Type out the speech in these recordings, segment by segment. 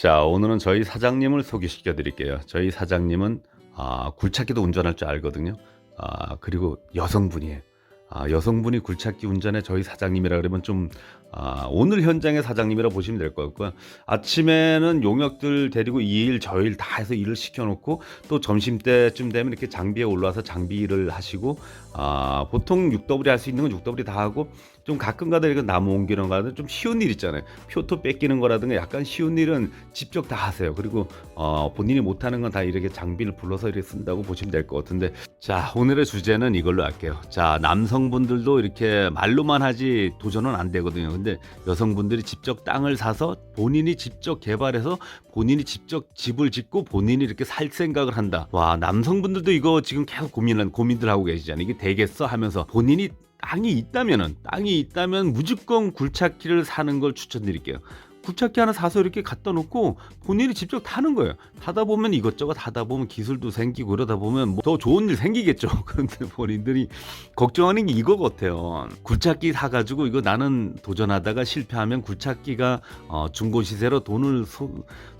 자, 오늘은 저희 사장님을 소개시켜 드릴게요. 저희 사장님은 아, 굴착기도 운전할 줄 알거든요. 아, 그리고 여성분이에요. 아, 여성분이 굴착기 운전에 저희 사장님이라 그러면 좀 아, 오늘 현장의 사장님이라 보시면 될 것 같고요. 아침에는 용역들 데리고 이 일 저 일 다 해서 일을 시켜놓고 또 점심 때쯤 되면 이렇게 장비에 올라와서 장비를 하시고 아, 보통 6W 할수 있는 건 6W 다 하고 좀 가끔가다 이렇게 나무 옮기는 거라든 좀 쉬운 일 있잖아요. 표토 뺏기는 거라든가 약간 쉬운 일은 직접 다 하세요. 그리고 어, 본인이 못하는 건 다 이렇게 장비를 불러서 이렇게 쓴다고 보시면 될 것 같은데 자 오늘의 주제는 이걸로 할게요. 자 남성 분들도 이렇게 말로만 하지 도전은 안 되거든요. 근데 여성분들이 직접 땅을 사서 본인이 직접 개발해서 본인이 직접 집을 짓고 본인이 이렇게 살 생각을 한다. 와 남성분들도 이거 지금 계속 고민한 고민들 하고 계시잖아요. 이게 되겠어 하면서 본인이 땅이 있다면은 땅이 있다면 무조건 굴착기를 사는 걸 추천드릴게요. 굴착기 하나 사서 이렇게 갖다 놓고 본인이 직접 타는 거예요. 타다 보면 이것저것 하다 보면 기술도 생기고 그러다 보면 뭐 더 좋은 일 생기겠죠. 그런데 본인들이 걱정하는 게 이거 같아요. 굴착기 사가지고 이거 나는 도전하다가 실패하면 굴착기가 어, 중고 시세로 돈을 소,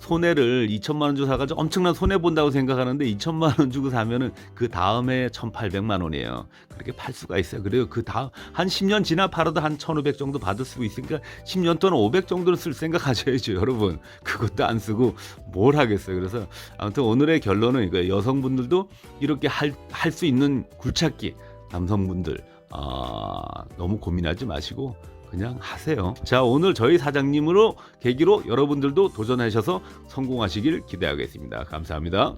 손해를 2천만 원 주고 사가지고 엄청난 손해 본다고 생각하는데 2천만 원 주고 사면은 그 다음에 1,800만 원이에요. 그렇게 팔 수가 있어요. 그래요. 그 다음 한 10년 지나 팔아도 한 1,500 정도 받을 수 있으니까 10년 동안 500 정도는 쓸 생각 하셔야죠, 여러분. 그것도 안 쓰고 뭘 하겠어요. 그래서 아무튼 오늘의 결론은 이거예요. 여성분들도 이렇게 할할수 있는 굴착기 남성분들 아, 너무 고민하지 마시고 그냥 하세요. 자, 오늘 저희 사장님으로 계기로 여러분들도 도전하셔서 성공하시길 기대하겠습니다. 감사합니다.